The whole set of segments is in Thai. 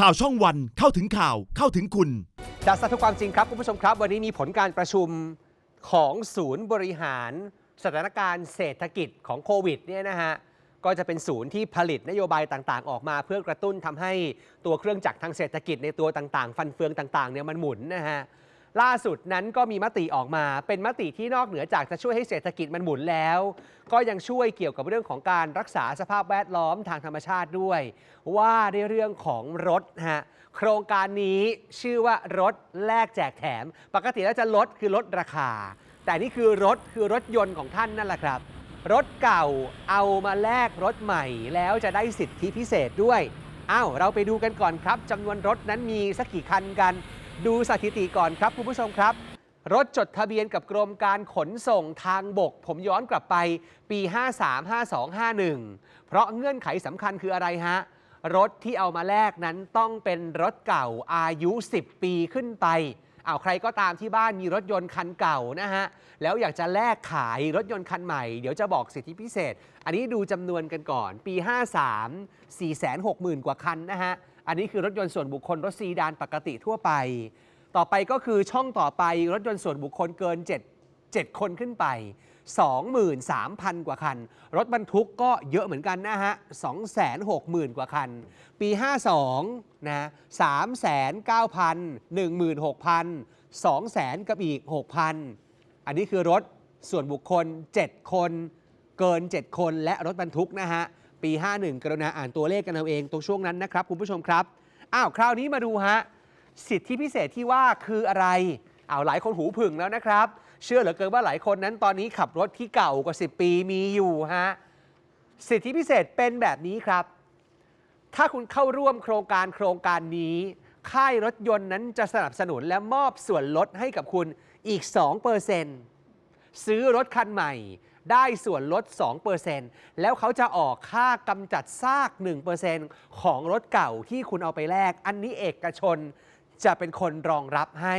ข่าวช่องวันเข้าถึงข่าวเข้าถึงคุณ จากสัทุกความจริงครับคุณผู้ชมครับ วันนี้มีผลการประชุมของศูนย์บริหาร สถานการณ์เศรษฐกิจของโควิดเนี่ยนะฮะก็จะเป็นศูนย์ที่ผลิตนโยบายต่างๆ ออกมา เพื่อกระตุ้นทำให้ตัวเครื่องจักรทางเศรษฐกิจในตัวต่างๆ ฟันเฟืองต่างๆเนี่ยมันหมุนนะฮะ ล่าสุดนั้นก็มีมติออกมา เป็นมติที่นอกเหนือจากจะช่วยให้เศรษฐกิจมันหมุนแล้ว ก็ยังช่วยเกี่ยวกับเรื่องของการรักษาสภาพแวดล้อมทางธรรมชาติด้วย ว่าในเรื่องของรถฮะโครงการนี้ชื่อว่ารถแลกแจกแถม ปกติแล้วจะลดคือลดราคา แต่นี่คือรถคือรถยนต์ของท่านนั่นแหละครับ รถเก่าเอามาแลกรถใหม่แล้วจะได้สิทธิพิเศษด้วยอ้าวเราไปดูกันก่อนครับจำนวนรถนั้นมีสักกี่คันกัน ดูสถิติก่อนครับคุณผู้ชมครับ รถจดทะเบียนกับกรมการขนส่งทางบก ผมย้อนกลับไปปี 53 52 51 เพราะเงื่อนไขสำคัญคืออะไรฮะ รถที่เอามาแลกนั้นต้องเป็นรถเก่าอายุ 10 ปีขึ้นไป เอาวใครก็ตามที่บ้านมีรถยนต์คันเก่านะฮะแล้วอยากจะแลกขายรถยนต์คันใหม่ เดี๋ยวจะบอกสิทธิพิเศษ อันนี้ดูจำนวนกันก่อน ปี 53 460,000 กว่าคันนะฮะอันนี้คือรถยนต์ส่วนบุคคลรถซีดานปกติทั่วไป ต่อไปก็คือช่องต่อไปรถยนต์ส่วนบุคคลเกิน 7 7 คนขึ้นไป 23,000 กว่าคัน รถบรรทุกก็เยอะเหมือนกันนะฮะ 260,000 กว่าคัน ปี 52 นะ 3,9,000 16,000 200,000 กับอีก 6,000 อันนี้คือรถส่วนบุคคล 7 คน เกิน 7 คนและรถบรรทุกนะฮะ ปี 51 กรุณาอ่านตัวเลขกันเอาเองตรงช่วงนั้นนะครับ คุณผู้ชมครับ อ้าว คราวนี้มาดูฮะ สิทธิพิเศษที่ว่าคืออะไร เอาวหลายคนหูผึ่งแล้วนะครับ เชื่อเหลือเกินว่าหลายคนนั้นตอนนี้ขับรถที่เก่ากว่า 10 ปีมีอยู่ฮะสิทธิพิเศษเป็นแบบนี้ครับ ถ้าคุณเข้าร่วมโครงการโครงการนี้ ค่ายรถยนต์นั้นจะสนับสนุนและมอบส่วนลดให้กับคุณอีก 2%ซื้อรถคันใหม่ได้ส่วนลด 2%แล้วเขาจะออกค่ากำจัดซาก 1%ของรถเก่าที่คุณเอาไปแลก อันนี้เอกชนจะเป็นคนรองรับให้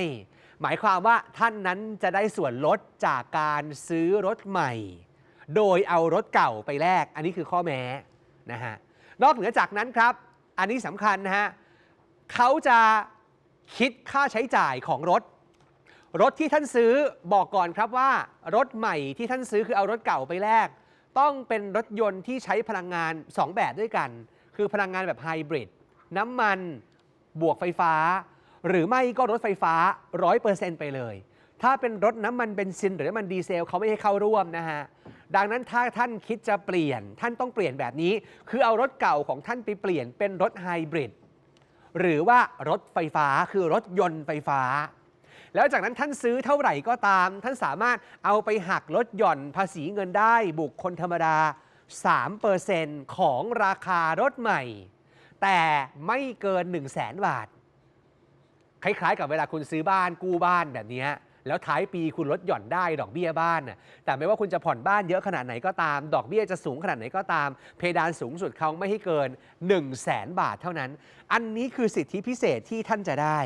หมายความว่าท่านนั้นจะได้ส่วนลดจากการซื้อรถใหม่ โดยเอารถเก่าไปแลก อันนี้คือข้อแม้นะฮะ นอกเหนือจากนั้นครับ อันนี้สำคัญนะฮะเขาจะคิดค่าใช้จ่ายของรถ รถที่ท่านซื้อบอกก่อนครับว่า รถใหม่ที่ท่านซื้อคือเอารถเก่าไปแลก ต้องเป็นรถยนต์ที่ใช้พลังงาน 2 แบบด้วยกัน คือพลังงานแบบไฮบริดน้ำมันบวกไฟฟ้า หรือไม่ก็รถไฟฟ้า 100%ไปเลย ถ้าเป็นรถน้ำมันเบนซิน หรือน้ำมันดีเซลเขาไม่ให้เข้าร่วมนะฮะ ดังนั้นถ้าท่านคิดจะเปลี่ยน ท่านต้องเปลี่ยนแบบนี้ คือเอารถเก่าของท่านไปเปลี่ยนเป็นรถไฮบริดหรือว่ารถไฟฟ้าคือรถยนต์ไฟฟ้า แล้วจากนั้นท่านซื้อเท่าไหร่ก็ตาม ท่านสามารถเอาไปหักลดหย่อนภาษีเงินได้บุคคลธรรมดา 3%ของราคารถใหม่ แต่ไม่เกิน 1 0 0 0 0แสนบาท คล้ายๆ กับเวลาคุณซื้อบ้านกู้บ้านแบบนี้แล้วท้ายปีคุณลดหย่อนได้ดอกเบี้ยบ้านน่ะแต่ไม่ว่าคุณจะผ่อนบ้านเยอะขนาดไหนก็ตาม ดอกเบี้ยจะสูงขนาดไหนก็ตาม เพดานสูงสุดเขาไม่ให้เกิน 1 0 0 0 0แสนบาทเท่านั้น อันนี้คือสิทธิพิเศษที่ท่านจะได้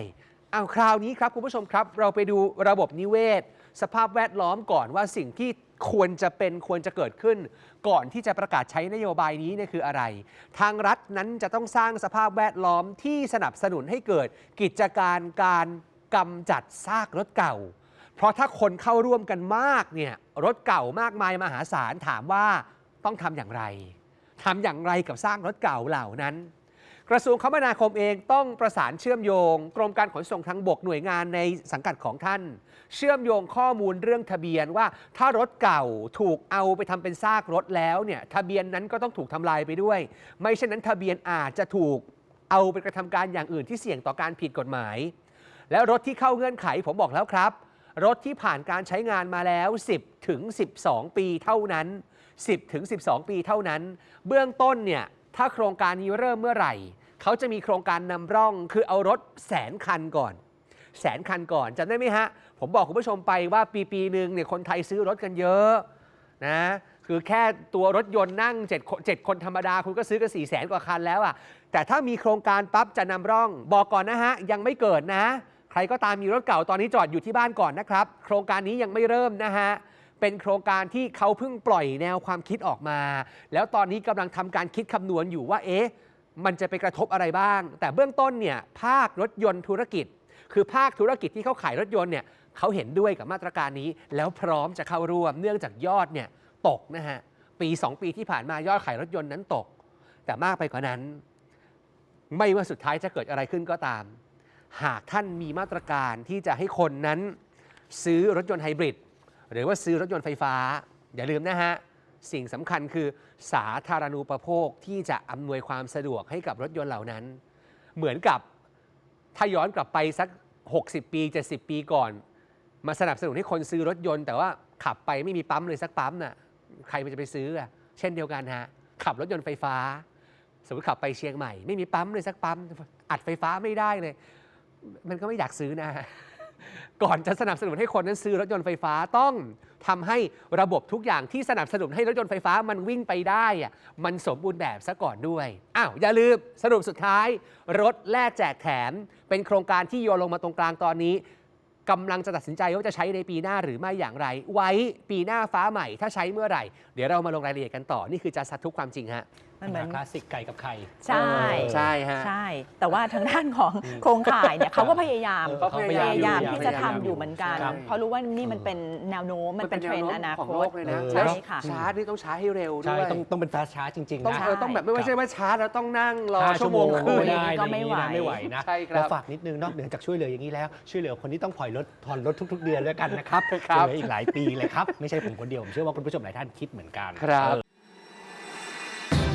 เอาคราวนี้ครับคุณผู้ชมครับ เราไปดูระบบนิเวศ สภาพแวดล้อมก่อนว่าสิ่งที่ควรจะเป็นควรจะเกิดขึ้น ก่อนที่จะประกาศใช้นโยบายนี้เนี่ยคืออะไร ทางรัฐนั้นจะต้องสร้างสภาพแวดล้อมที่สนับสนุนให้เกิดกิจการการกำจัดซากรถเก่า เพราะถ้าคนเข้าร่วมกันมากเนี่ยรถเก่ามากมายมหาศาลถามว่าต้องทำอย่างไรทำอย่างไรกับสร้างรถเก่าเหล่านั้น กระทรวงคมนาคมเองต้องประสานเชื่อมโยง กรมการขนส่งทางบกหน่วยงานในสังกัดของท่าน เชื่อมโยงข้อมูลเรื่องทะเบียนว่าถ้ารถเก่าถูกเอาไปทำเป็นซากรถแล้วเนี่ยทะเบียนนั้นก็ต้องถูกทำลายไปด้วย ไม่เช่นนั้นทะเบียนอาจจะถูกเอาไปกระทำการอย่างอื่นที่เสี่ยงต่อการผิดกฎหมาย แล้วรถที่เข้าเงื่อนไขผมบอกแล้วครับ รถที่ผ่านการใช้งานมาแล้ว 10ถึง12 ปีเท่านั้น 10ถึง12 ปีเท่านั้น เบื้องต้นเนี่ยถ้าโครงการนี้เริ่มเมื่อไหร่ เขาจะมีโครงการนำร่องคือเอารถแสนคันก่อน แสนคันก่อนจำได้ไหมฮะ ผมบอกคุณผู้ชมไปว่าปีปีหนึ่งเนี่ยคนไทยซื้อรถกันเยอะนะคือแค่ตัวรถยนต์นั่ง7คน7คนธรรมดา คุณก็ซื้อกัน4 0 0แสนกว่าคันแล้วอะแต่ถ้ามีโครงการปั๊บจะนำร่อง บอกก่อนนะฮะ ยังไม่เกิดนะ ใครก็ตามมีรถเก่าตอนนี้จอดอยู่ที่บ้านก่อนนะครับ โครงการนี้ยังไม่เริ่มนะฮะเป็นโครงการที่เขาเพิ่งปล่อยแนวความคิดออกมา แล้วตอนนี้กำลังทำการคิดคำนวณอยู่ว่าเอ๊ะ มันจะไปกระทบอะไรบ้าง แต่เบื้องต้นเนี่ยภาครถยนต์ธุรกิจ คือภาคธุรกิจที่เขาขายรถยนต์เนี่ยเขาเห็นด้วยกับมาตรการนี้ แล้วพร้อมจะเข้าร่วมเนื่องจากยอดเนี่ยตกนะฮะปี 2 ปีที่ผ่านมายอดขายรถยนต์นั้นตก แต่มากไปกว่านั้น ไม่ว่าสุดท้ายจะเกิดอะไรขึ้นก็ตาม หากท่านมีมาตรการที่จะให้คนนั้น ซื้อรถยนต์ไฮบริดหรือว่าซื้อรถยนต์ไฟฟ้า อย่าลืมนะฮะ สิ่งสำคัญคือสาธารณูปโภคที่จะอำนวยความสะดวกให้กับรถยนต์เหล่านั้น เหมือนกับถ้าย้อนกลับไปสัก 60 ปี 70 ปีก่อน มาสนับสนุนให้คนซื้อรถยนต์ แต่ว่าขับไปไม่มีปั๊มเลยสักปั๊มน่ะใครมันจะไปซื้ออะเช่นเดียวกันฮะขับรถยนต์ไฟฟ้า สมมติขับไปเชียงใหม่ ไม่มีปั๊มเลยสักปั๊ม อัดไฟฟ้าไม่ได้เลย มันก็ไม่อยากซื้อนะ ก่อนจะสนับสนุนให้คนนั้นซื้อรถยนต์ไฟฟ้าต้อง ทำให้ระบบทุกอย่างที่สนับสนุนให้รถยนต์ไฟฟ้ามันวิ่งไปได้อะมันสมบูรณ์แบบซะก่อนด้วย อ้าวอย่าลืมสรุปสุดท้าย รถแลกแจกแถม เป็นโครงการที่โยนลงมาตรงกลางตอนนี้กำลังจะตัดสินใจว่าจะใช้ในปีหน้าหรือไม่อย่างไร ไว้ปีหน้าฟ้าใหม่ถ้าใช้เมื่อไหร่ เดี๋ยวเรามาลงรายละเอียดกันต่อนี่คือจะสัตทุกความจริงฮะ มันเหมือน คลาสสิกไก่กับไข่ ใช่ ใช่ฮะ ใช่ แต่ว่าทางด้านของโครงข่ายเนี่ยเขาก็พยายามเออเขาพยายามพยายามอยู่ที่จะพยายามทำอยู่เหมือนกัน ครับ เพราะรู้ว่านี่มันเป็นแนวโน้มมันเป็นเทรนด์อนาของคโลตกเลยนะเออใช่แล้วค่ะชาร์จนี่ต้องชาร์จให้เร็วด้ใช่วย ต้องต้องเป็น fast charge จริง ๆ ต้องนะ เออต้องแบบไม่ไม่ใช่ว่าชาร์จแล้วต้องนั่งรอห้าชั่วโมงก็ครึ่ง ไม่ได้ก็ไม่ไหวนะไม่ไหวนะใช่ครับแล้วฝากนิดนึงนอกเหนือจากช่วยเหลืออย่างนี้แล้ว ช่วยเหลือคนที่ต้องผ่อนรถผ่อนรถทุก ๆ เดือนแล้วกันนะครับครับ เหลืออีกหลายปีเลยครับ ไม่ใช่ผมคนเดียว ผมเชื่อว่าคุณผู้ชมหลายท่านคิดเหมือนกัน ครับเออ